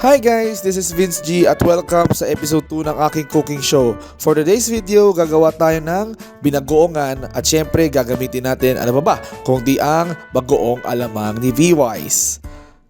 Hi guys, this is Vince G at welcome sa episode 2 ng aking cooking show. For today's video, gagawa tayo ng binagoongan at syempre gagamitin natin ano ba ba kung di ang bagoong alamang ni V-Wise.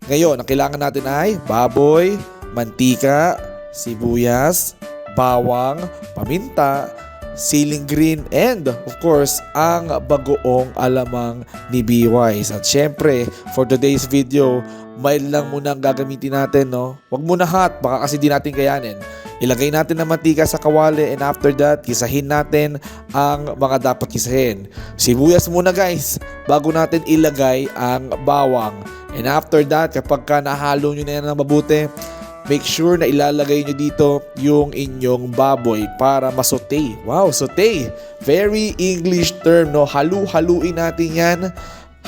Ngayon, ang kailangan natin ay baboy, mantika, sibuyas, bawang, paminta, ceiling green, and of course, ang bagoong alamang ni B-Wise. At syempre, for today's video, mild lang muna ang gagamitin natin, no? Huwag muna hot, baka kasi di natin kayanin. Ilagay natin ng mantika sa kawali and after that, kisahin natin ang mga dapat kisahin. Sibuyas muna guys, bago natin ilagay ang bawang. And after that, kapag ka nahalo nyo na yan ng mabuti, make sure na ilalagay nyo dito yung inyong baboy para masote. Wow, sote! Very English term, no? Halu-haluin natin yan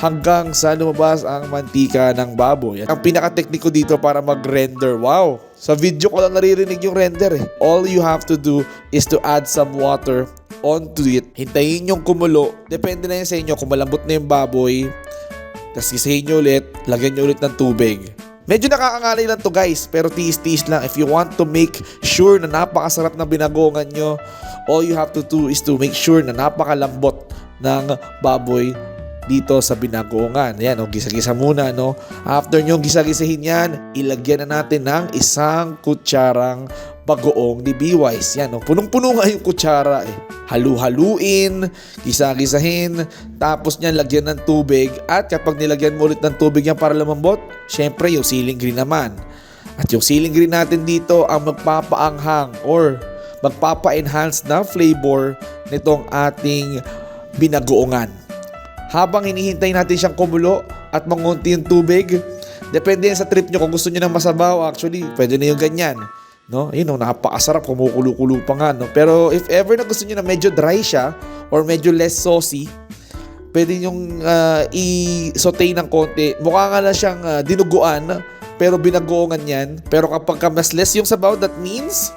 hanggang sa lumabas ang mantika ng baboy. Ang pinaka-technique ko dito para mag-render. Wow! Sa video ko lang naririnig yung render eh. All you have to do is to add some water onto it. Hintayin yung kumulo. Depende na yun sa inyo kung malambot na yung baboy. Tapos isahin nyo ulit, lagyan nyo ulit ng tubig. Medyo nakakangalay lang to guys, pero tiis-tiis lang. If you want to make sure na napakasarap ng binagongan nyo, all you have to do is to make sure na napakalambot ng baboy dito sa binagongan. Yan, o, gisa-gisa muna, no? After nyo gisa-gisahin yan, ilagyan na natin ng isang kutsarang bagoong ni B-Wise. Yan, no? Punong-puno nga yung kutsara, eh. Halu-haluin, gisa-gisahin, tapos niyan lagyan ng tubig, at kapag nilagyan mo ulit ng tubig yan para lumambot, syempre yung ceiling green naman. At yung ceiling green natin dito ang magpapaanghang or magpapa-enhance na flavor nitong ating binagoongan habang hinihintay natin siyang kumulo at mangunti yung tubig, depende sa trip nyo. Kung gusto nyo ng masabaw, actually, pwede na yung ganyan. No? Yun, no, napakasarap, kumukulo-kulo pa nga. No? Pero if ever na gusto nyo na medyo dry siya or medyo less saucy, pwede nyong uh, i-saute ng konti. Mukha nga na siyang uh, dinuguan, pero binagoongan yan. Pero kapag ka mas less yung sabaw, that means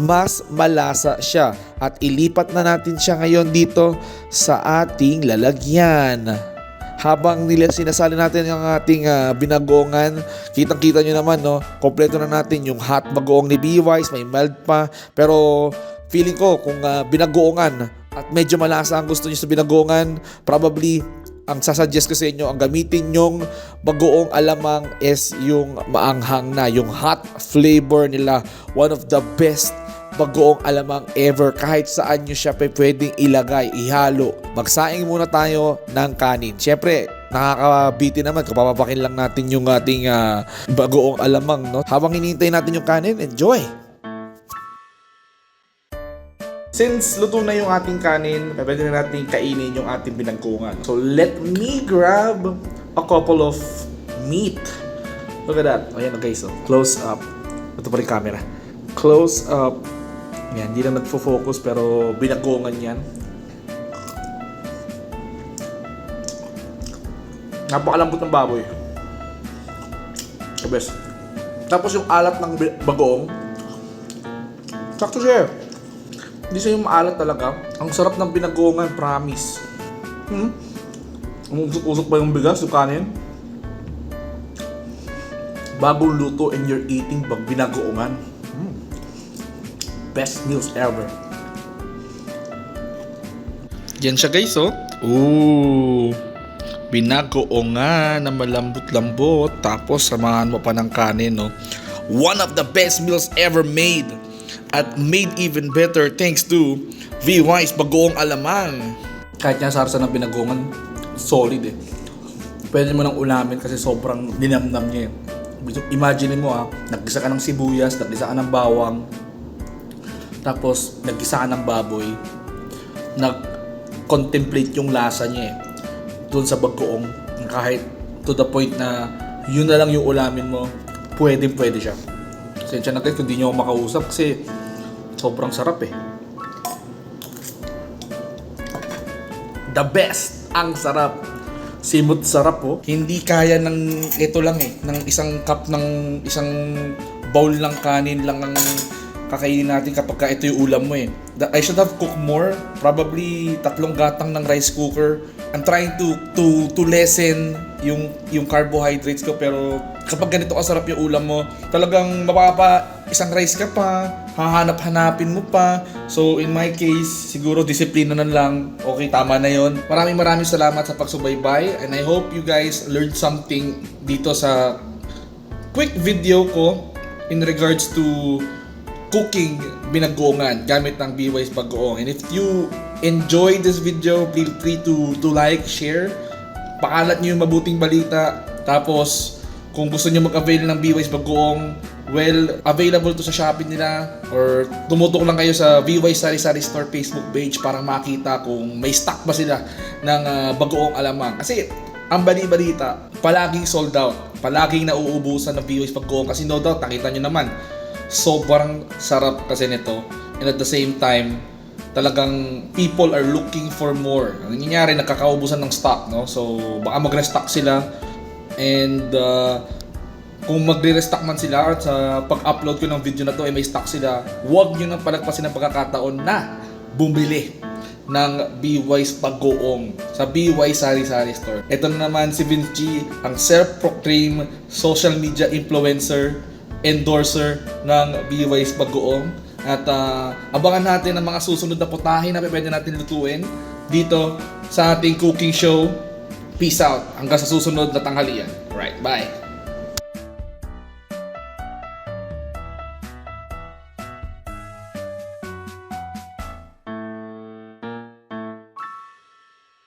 mas malasa siya. At ilipat na natin siya ngayon dito sa ating lalagyan. Habang nila sinasali natin yung ating uh, binagongan, kitang-kita nyo naman, no? Kompleto na natin yung hot bagoong ni B-Wise, may mild pa. Pero feeling ko kung uh, binagoongan at medyo malasa ang gusto nyo sa binagongan, probably ang sasuggest ko sa inyo, ang gamitin nyong bagoong alamang is yung maanghang na, yung hot flavor nila. One of the best bagoong alamang ever kahit saan nyo siya pwedeng ilagay, ihalo. Magsaing muna tayo ng kanin. Siyempre, nakakabiti naman kung papapakin lang natin yung ating uh, bagoong alamang. No? Habang hinihintay natin yung kanin, enjoy! Since luto na yung ating kanin, pwede na natin kainin yung ating binagkungan. So let me grab a couple of meat. Look at that. Ayan, okay, so close up. Ito pa rin camera. Close up. Yan, hindi na nagfo-focus pero binagongan yan. Napakalambot ng baboy. The best. Tapos yung alat ng bagoong, sakto siya. Hindi siya yung maalat talaga. Ang sarap ng binagongan, promise. Hmm? Umusok-usok pa yung bigas, yung kanin. Bagong luto and you're eating pag binagoongan. Hmm. Best meals ever. Yan siya guys, oh. Ooh. Binagoongan na malambot-lambot. Tapos samahan mo pa ng kanin, no? One of the best meals ever made at made even better thanks to V-Wise Bagoong Alamang. Kahit niya sarsa ng binagongan, solid eh. Pwede mo nang ulamin kasi sobrang dinamnam niya eh. Imagine mo ah, naggisa ka ng sibuyas, naggisa ka ng bawang, tapos naggisa ka ng baboy, nag-contemplate yung lasa niya eh. Doon sa bagoong, kahit to the point na yun na lang yung ulamin mo, pwede pwede siya. Sensya na guys kung di nyo ako makausap kasi sobrang sarap eh. The best! Ang sarap! Simot sarap po. Oh. Hindi kaya ng ito lang eh, ng isang cup ng isang bowl ng kanin lang ang kakainin natin kapag ka ito yung ulam mo eh. I should have cooked more. Probably tatlong gatang ng rice cooker I'm trying to to to lessen yung yung carbohydrates ko pero kapag ganito kasarap yung ulam mo, talagang mapapa isang rice ka pa, hahanap-hanapin mo pa. So in my case, siguro disiplina na lang. Okay, tama na yon. Maraming maraming salamat sa pagsubaybay and I hope you guys learned something dito sa quick video ko in regards to cooking binagoongan gamit ng BY's Bagoong. And if you enjoyed this video, feel free to to like, share. Pakalat niyo yung mabuting balita. Tapos, kung gusto niyo mag-avail ng BY's Bagoong, well, available to sa Shopee nila or tumutok lang kayo sa BY Sari Sari Store Facebook page para makita kung may stock ba sila ng ah, bagoong alamang. Kasi ang bali-balita, palaging sold out. Palaging nauubusan ng BY's Bagoong kasi no doubt, nakita nyo naman, sobrang sarap kasi nito. And at the same time, talagang people are looking for more. Ang nangyayari, nagkakaubusan ng stock, no? So, baka mag-restock sila and uh, kung magre-restock man sila at sa pag-upload ko ng video na to ay may stock sila, huwag nyo nang palagpasin ng pagkakataon na bumili ng BY's Pag-oong sa BY Sari Sari Store. Ito na naman si Vince G, ang self-proclaimed social media influencer, endorser ng BY's Pag-oong. At ah, abangan natin ang mga susunod na putahe na pwede natin lutuin dito sa ating cooking show. Peace out. Hanggang sa susunod na tanghalian. Alright, bye.